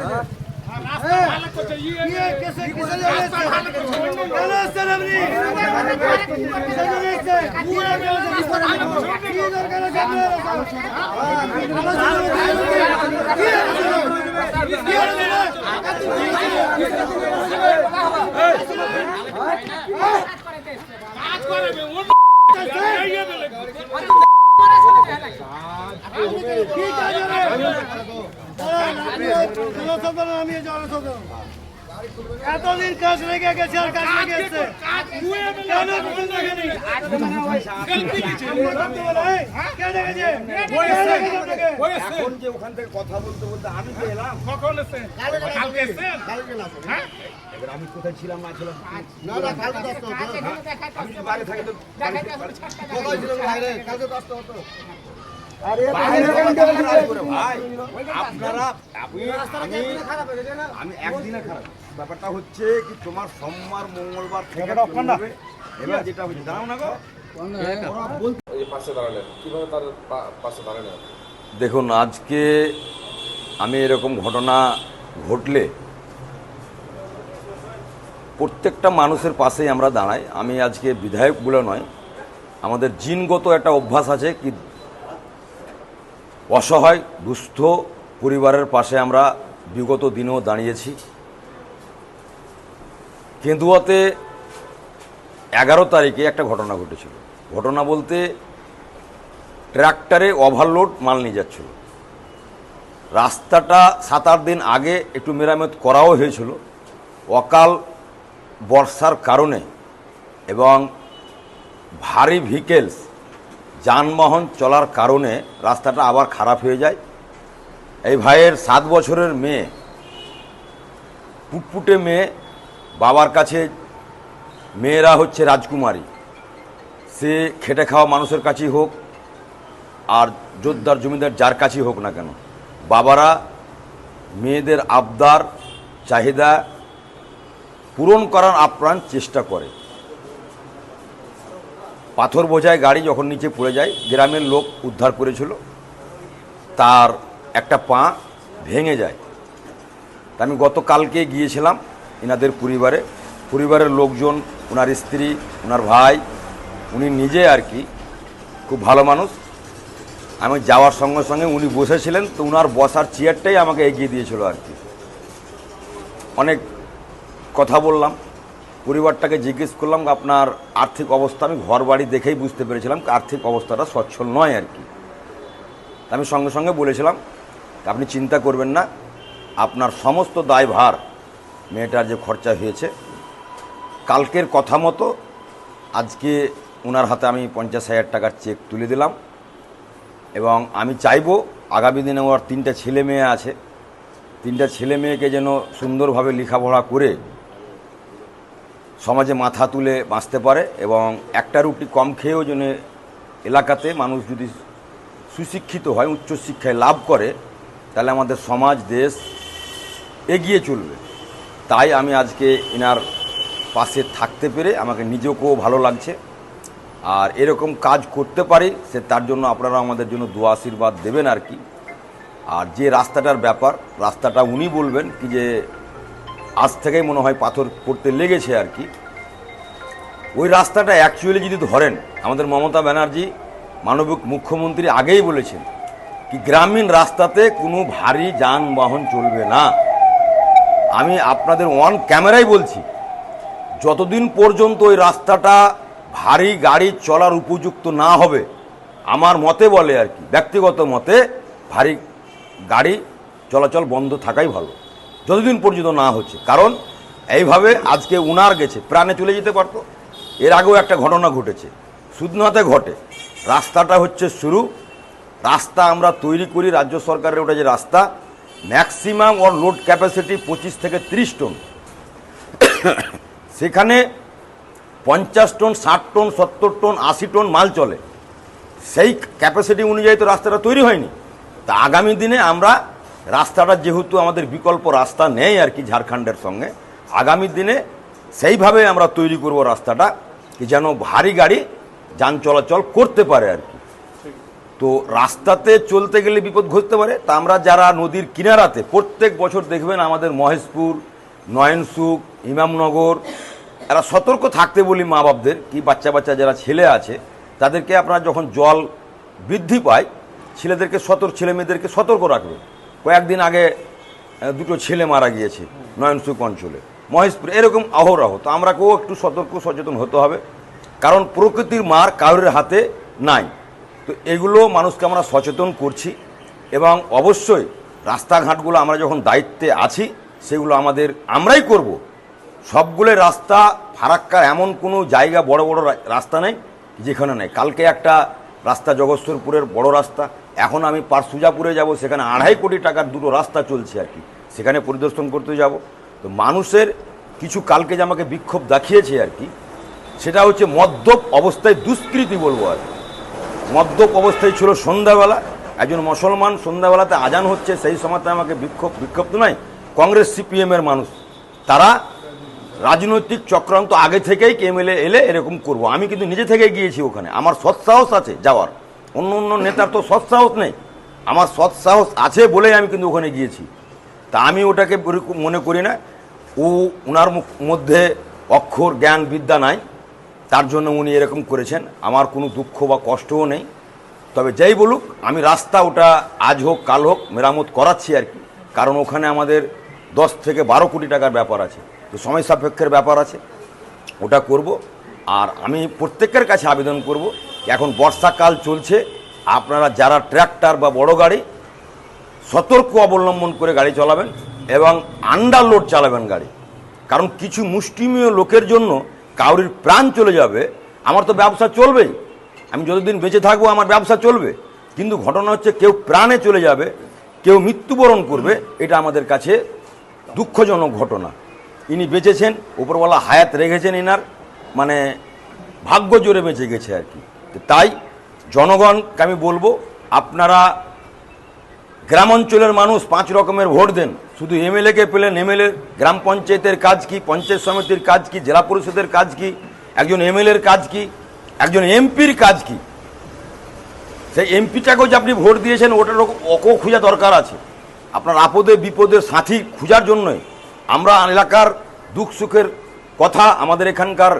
কি এতদিন কাজ রেখে গেছে আর কাজ রেখে গেছে। কেন তুমি দেখেনি কে দেখেছে কে দেখেছে আপনাকে? এখন যে ওখান থেকে কথা বলতে বলতে আমি যে এলাম এবার আমি কোথায় ছিলাম না ছিলাম? না না কালকে দশটা হতো। আমি বাইরে থাকি তো কোথায় ছিলেন বাইরে কালকে দশটা হতো। আমি আমি একদিনে খারাপ। ব্যাপারটা হচ্ছে কি তোমার সোমবার মঙ্গলবার থেকে এবার যেটা হচ্ছে জানাও না গো। পাশে দাঁড়ালেন। কীভাবে তার পাশে দাঁড়ালেন? দেখুন আজকে আমি এরকম ঘটনা ঘটলে প্রত্যেকটা মানুষের পাশেই আমরা দাঁড়াই। আমি আজকে বিধায়ক বলে নয় আমাদের জিনগত একটা অভ্যাস আছে কি অসহায়, দুস্থ পরিবারের পাশে আমরা বিগত দিনেও দাঁড়িয়েছি। কেন্দুয়াতে এগারো তারিখে একটা ঘটনা ঘটেছিল। ঘটনা বলতে ট্র্যাক্টরে ওভারলোড মাল নিয়ে যাচ্ছিল। রাস্তাটা সাত আট দিন আগে একটু মেরামত করাও হয়েছিল। অকাল বর্ষার কারণে এবং ভারী ভেহিকেলস যানবাহন চলার কারণে রাস্তাটা আবার খারাপ হয়ে যায়। এই ভাইয়ের সাত বছরের মেয়ে, পুটপুটে মেয়ে, বাবার কাছে মেয়েরা হচ্ছে রাজকুমারী। সে খেটে খাওয়া মানুষের কাছেই হোক আর জোরদার জমিদার যার কাছেই হোক না কেন। বাবারা মেয়েদের আবদার, চাহিদা পূরণ করার আপ্রাণ চেষ্টা করে। পাথর বোঝায়, গাড়ি যখন নিচে পড়ে যায়, গ্রামের লোক উদ্ধার করেছিল। তার একটা পা ভেঙে যায়। তা আমি গতকালকে গিয়েছিলাম এনাদের পরিবারে। পরিবারের লোকজন ওনার স্ত্রী ওনার ভাই, উনি নিজে আর কি খুব ভালো মানুষ। আমি যাওয়ার সঙ্গে সঙ্গে উনি বসেছিলেন, তো ওনার বসার চেয়ারটাই আমাকে এগিয়ে দিয়েছিল আর কি। অনেক কথা বললাম। পরিবারটাকে জিজ্ঞেস করলাম, আপনার আর্থিক অবস্থা? আমি ঘর বাড়ি দেখেই বুঝতে পেরেছিলাম আর্থিক অবস্থাটা সচ্ছল নয় আর কি। আমি সঙ্গে সঙ্গে বলেছিলাম আপনি চিন্তা করবেন না, আপনার সমস্ত দায়ভার, মেয়েটার যে খরচা হয়েছে, কালকের কথা মতো আজকে ওনার হাতে আমি পঞ্চাশ হাজার টাকার চেক তুলে দিলাম এবং আমি চাইব আগামী দিনে ওর তিনটা ছেলে মেয়ে আছে। তিনটা ছেলে মেয়েকে যেন সুন্দরভাবে লেখাপড়া করে সমাজে মাথা তুলে বাঁচতে পারে এবং একটা রুটি কম খেয়েও যেন এলাকাতে মানুষ যদি সুশিক্ষিত হয়, উচ্চশিক্ষায় লাভ করে, তাহলে আমাদের সমাজ, দেশ এগিয়ে চলবে। তাই আমি আজকে এনার পাশে থাকতে পেরে আমাকে নিজেকেও ভালো লাগছে। আর এরকম কাজ করতে পারি, সে তার জন্য আপনারা আমাদের জন্য দোয়া, আশীর্বাদ দেবেন আর কি। আর যে রাস্তাটার ব্যাপার, রাস্তাটা উনি বলবেন কি যে আজ থেকেই মনে হয় পাথর পড়তে লেগেছে আর কি। ওই রাস্তাটা অ্যাকচুয়ালি যদি ধরেন, আমাদের মমতা ব্যানার্জি, মানবিক মুখ্যমন্ত্রী আগেই বলেছেন কি গ্রামীণ রাস্তাতে কোনো ভারী যানবাহন চলবে না। আমি আপনাদের অন ক্যামেরাই বলছি, যতদিন পর্যন্ত ওই রাস্তাটা ভারী গাড়ি চলার উপযুক্ত না হবে, আমার মতে বলে আর কি, ব্যক্তিগত মতে ভারী গাড়ি চলাচল বন্ধ থাকাই ভালো। যতদিন পর্যন্ত না হচ্ছে। কারণ, এইভাবে আজকে উনার গেছে, প্রাণে চলে যেতে পারতো। এর আগেও একটা ঘটনা ঘটেছে। সুদনাতে ঘটে। রাস্তাটা হচ্ছে শুরু। রাস্তা আমরা তৈরি করি রাজ্য সরকারের, ওটা যে রাস্তা ম্যাক্সিমাম ওর লোড ক্যাপাসিটি পঁচিশ থেকে তিরিশ টন সেখানে পঞ্চাশ টন ষাট টন সত্তর টন আশি টন মাল চলে। সেই ক্যাপাসিটি অনুযায়ী তো রাস্তাটা তৈরি হয়নি। তা আগামী দিনে আমরা রাস্তাটা যেহেতু আমাদের বিকল্প রাস্তা নেই আর কি ঝাড়খণ্ডের সঙ্গে, আগামী দিনে সেইভাবে আমরা তৈরি করব রাস্তাটা, কি যেন ভারী গাড়ি যান চলাচল করতে পারে আর কি। তো রাস্তাতে চলতে গেলে বিপদ ঘটতে পারে। তা আমরা যারা নদীর কিনারাতে প্রত্যেক বছর দেখবেন আমাদের মহেশপুর, নয়নসুখ, ইমামনগর, এরা সতর্ক থাকতে বলি মা বাপদের কি বাচ্চা বাচ্চা যারা ছেলে আছে, তাদেরকে আপনারা যখন জল বৃদ্ধি পায়, ছেলেদেরকে সতর্ক ছেলে মেয়েদেরকে সতর্ক রাখবে কয়েকদিন আগে দুটো ছেলে মারা গিয়েছে নয়নসুখ অঞ্চলে। মহেশপুর, এরকম অহরহ। তো আমরাকেও একটু সতর্ক, সচেতন হতে হবে। কারণ প্রকৃতির মার কারোর হাতে নাই। তো এগুলো মানুষকে আমরা সচেতন করছি এবং অবশ্যই রাস্তাঘাটগুলো আমরা যখন দায়িত্বে আছি, সেগুলো আমাদের, আমরাই করব। সবগুলো রাস্তা ফারাক্কার এমন কোনো জায়গা বড় বড় রাস্তা নেই, যেখানে নেই। কালকে একটা রাস্তা জগৎসরপুরের বড় রাস্তা। এখন আমি পার সুজাপুরে যাব, সেখানে আড়াই কোটি টাকার দুটো রাস্তা চলছে আর কি। সেখানে পরিদর্শন করতে যাব। তো মানুষের কিছু কালকে যে আমাকে বিক্ষোভ দেখিয়েছে আর কি, সেটা হচ্ছে মদ্যপ অবস্থায় দুষ্কৃতি বলব আর। মদ্যপ অবস্থায় ছিল সন্ধ্যাবেলা, একজন মুসলমান সন্ধ্যাবেলাতে আজান হচ্ছে, সেই সময়তে আমাকে বিক্ষোভ বিক্ষোভ তো নয়, কংগ্রেস সিপিএমের মানুষ। তারা রাজনৈতিক চক্রান্ত আগে থেকেই এমএলএ এলে এরকম করব। আমি কিন্তু নিজে থেকে গিয়েছি ওখানে। আমার সৎসাহস আছে যাওয়ার। অন্য অন্য নেতার তো সৎসাহস নেই। আমার সৎসাহস আছে বলেই আমি কিন্তু ওখানে গিয়েছি। তা আমি ওটাকে মনে করি না। ও ওনার মধ্যে অক্ষর, জ্ঞান, বিদ্যা নাই। তার জন্য উনি এরকম করেছেন। আমার কোনো দুঃখ বা কষ্টও নেই। তবে যাই বলুক, আমি রাস্তা ওটা আজ হোক, কাল হোক, মেরামত করাচ্ছি আর কি। কারণ ওখানে আমাদের দশ থেকে বারো কোটি টাকার ব্যাপার আছে। তো সময় সাপেক্ষের ব্যাপার আছে। ওটা করব। আর আমি প্রত্যেকের কাছে আবেদন করব এখন বর্ষাকাল চলছে, আপনারা যারা ট্র্যাক্টর বা বড় গাড়ি, সতর্ক অবলম্বন করে গাড়ি চালাবেন এবং আন্ডারলোড চালাবেন গাড়ি। কারণ কিছু মুষ্টিমীয় লোকের জন্য কাউরির প্রাণ চলে যাবে, আমার তো ব্যবসা চলবেই। আমি যতদিন বেঁচে থাকব, আমার ব্যবসা চলবে। কিন্তু ঘটনা হচ্ছে কেউ প্রাণে চলে যাবে, কেউ মৃত্যুবরণ করবে, এটা আমাদের কাছে দুঃখজনক ঘটনা। ইনি বেঁচেছেন, উপরওয়ালা হায়াত রেখেছেন এনার মানে ভাগ্য জোরে বেঁচে গেছে আর কি। তাই জনগণকে আমি বলব, আপনারা গ্রাম অঞ্চলের মানুষ পাঁচ রকমের ভোট দেন। শুধু এমএলএকে পেলেন এমএলএ, গ্রাম পঞ্চায়েতের কাজ কি, পঞ্চায়েত সমিতির কাজ কি, জেলা পরিষদের কাজ কি, একজন এমএলএর কাজ কি, একজন এমপির কাজ কি? সেই এমপিটাকেও যে আপনি ভোট দিয়েছেন, ওটার অকো খোঁজা দরকার আছে। আপনার আপদে বিপদে সাথী খোঁজার জন্যই আমরা এলাকার দুঃখ সুখের কথা আমাদের এখানকার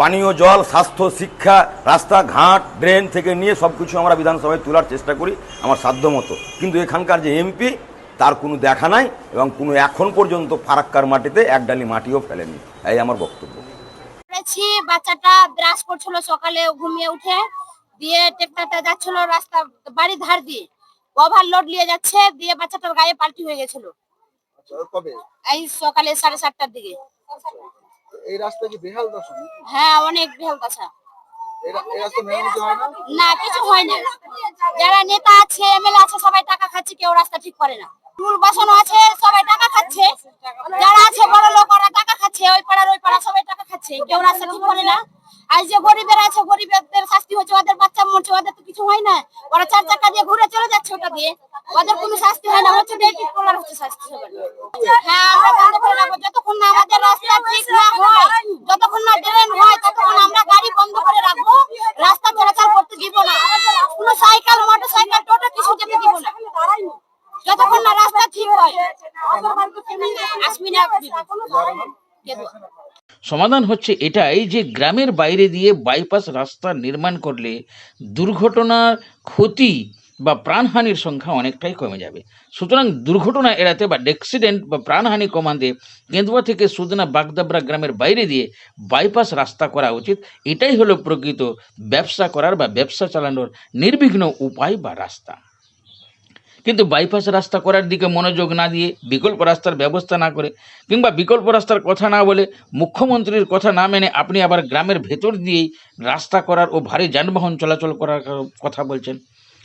পানীয় জল স্বাস্থ্য শিক্ষা রাস্তাঘাট ড্রেন থেকে নিয়ে সব কিছু আমরা বিধানসভায় তোলার চেষ্টা করি আমার সাধ্যমতো কিন্তু এখানকার যে এমপি তার কোনো দেখা নাই এবং কোনো এখন পর্যন্ত ফারাক্কার মাটিতে এক ডালি মাটিও ফেলেনি। এই আমার বক্তব্য। করেছি বাচ্চাটা ব্রাশ করছিল সকালে ঘুমিয়ে উঠে দিয়ে ট্রেক্টরটা যাচ্ছিল রাস্তা বাড়ি ধার দিয়ে। ওভারলোড নিয়ে যাচ্ছে দিয়ে বাচ্চাটার গায়ে পাল্টি হয়ে গেছিল। কবে? এই সকালে সাড়ে সাতটার দিকে। এই রাস্তা কি বেহাল দশা হ্যাঁ অনেক বেহাল দশা না? কিছু হয় না। যারা নেতা আছে এমএলএ আছে সবাই টাকা খাচ্ছে কেউ রাস্তা ঠিক করে না। আছে সবাই টাকা খাচ্ছে। যারা আছে বড় লোক ওরা টাকা খাচ্ছে। ওই পাড়ার ওই পাড়া সবাই টাকা খাচ্ছে। কেউ রাস্তা ঠিক করে না। আর যে গরিবের আছে গরিবের শাস্তি হচ্ছে ওদের বাচ্চা মরছে ওদের তো কিছু হয় না। ওরা চার চাকা দিয়ে ঘুরে চলে যাচ্ছে ওটা দিয়ে। ওদের কোনো শাস্তি হয় না হচ্ছে হচ্ছে শাস্তি। হ্যাঁ আমরা বন্ধ করে রাখব যতক্ষণ না আমাদের রাস্তা ঠিক না হয় যতক্ষণ না ড্রেন হয় ততক্ষণ আমরা গাড়ি বন্ধ করে রাখব রাস্তা চলাচল করতে দিব না কোনো সাইকেল মোটর সাইকেল টোটো কিছু যেতে দিব না যতক্ষণ না রাস্তা ঠিক হয় আসবি না কেঁদুয়া। সমাধান হচ্ছে এটাই যে গ্রামের বাইরে দিয়ে বাইপাস রাস্তা নির্মাণ করলে দুর্ঘটনার ক্ষতি বা প্রাণহানির সংখ্যা অনেকটাই কমে যাবে। সুতরাং দুর্ঘটনা এড়াতে বা অ্যাক্সিডেন্ট বা প্রাণহানি কমাতে কেন্দুয়া থেকে সুদনা বাগদাবরা গ্রামের বাইরে দিয়ে বাইপাস রাস্তা করা উচিত। এটাই হলো প্রকৃত ব্যবসা করার বা ব্যবসা চালানোর নির্বিঘ্ন উপায় বা রাস্তা। কিন্তু বাইপাস রাস্তা করার দিকে মনোযোগ না দিয়ে, বিকল্প রাস্তার ব্যবস্থা না করে কিংবা বিকল্প রাস্তার কথা না বলে মুখ্যমন্ত্রীর কথা না মেনে আপনি আবার গ্রামের ভেতর দিয়েই রাস্তা করার ও ভারী যানবাহন চলাচল করার কথা বলছেন।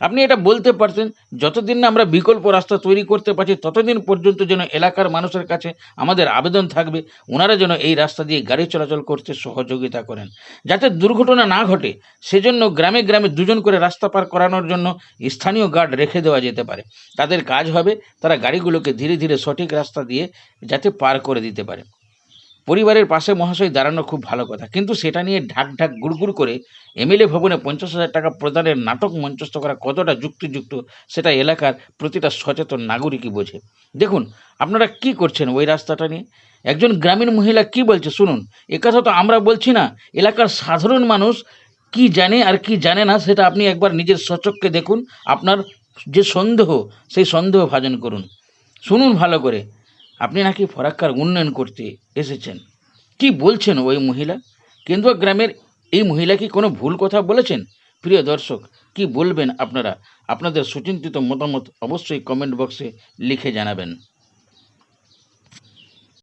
আপনি এটা বলতে পারছেন, যতদিন না আমরা বিকল্প রাস্তা তৈরি করতে পারছি, ততদিন পর্যন্ত যেন এলাকার মানুষের কাছে আমাদের আবেদন থাকবে, ওনারা যেন এই রাস্তা দিয়ে গাড়ি চলাচল করতে সহযোগিতা করেন। যাতে দুর্ঘটনা না ঘটে, সেজন্য গ্রামে গ্রামে দুজন করে রাস্তা পার করানোর জন্য স্থানীয় গার্ড রেখে দেওয়া যেতে পারে। তাদের কাজ হবে, তারা গাড়িগুলোকে ধীরে ধীরে সঠিক রাস্তা দিয়ে যাতে পার করে দিতে পারে। পরিবারের পাশে মহাশয় দাঁড়ানো খুব ভালো কথা। কিন্তু সেটা নিয়ে ঢাক ঢাক গুড়গুড় করে এমএলএ ভবনে পঞ্চাশ হাজার টাকা প্রদানের নাটক মঞ্চস্থ করা কতটা যুক্তিযুক্ত, সেটা এলাকার প্রতিটা সচেতন নাগরিকই বোঝে। দেখুন, আপনারা কি করছেন ওই রাস্তাটা নিয়ে? একজন গ্রামীণ মহিলা কি বলছে শুনুন? একথা তো আমরা বলছি না। এলাকার সাধারণ মানুষ কি জানে আর কি জানে না সেটা আপনি একবার নিজের সচক্ষে দেখুন। আপনার যে সন্দেহ, সেই সন্দেহ ভাজন করুন। শুনুন ভালো করে। আপনি নাকি ফরাক্কার উন্নয়ন করতে এসেছেন। কি বলছেন ওই মহিলা? কেন্দ্র গ্রামের এই মহিলা কি কোনো ভুল কথা বলেছেন? প্রিয় দর্শক, কি বলবেন আপনারা? আপনাদের সুচিন্তিত মতামত অবশ্যই কমেন্ট বক্সে লিখে জানাবেন।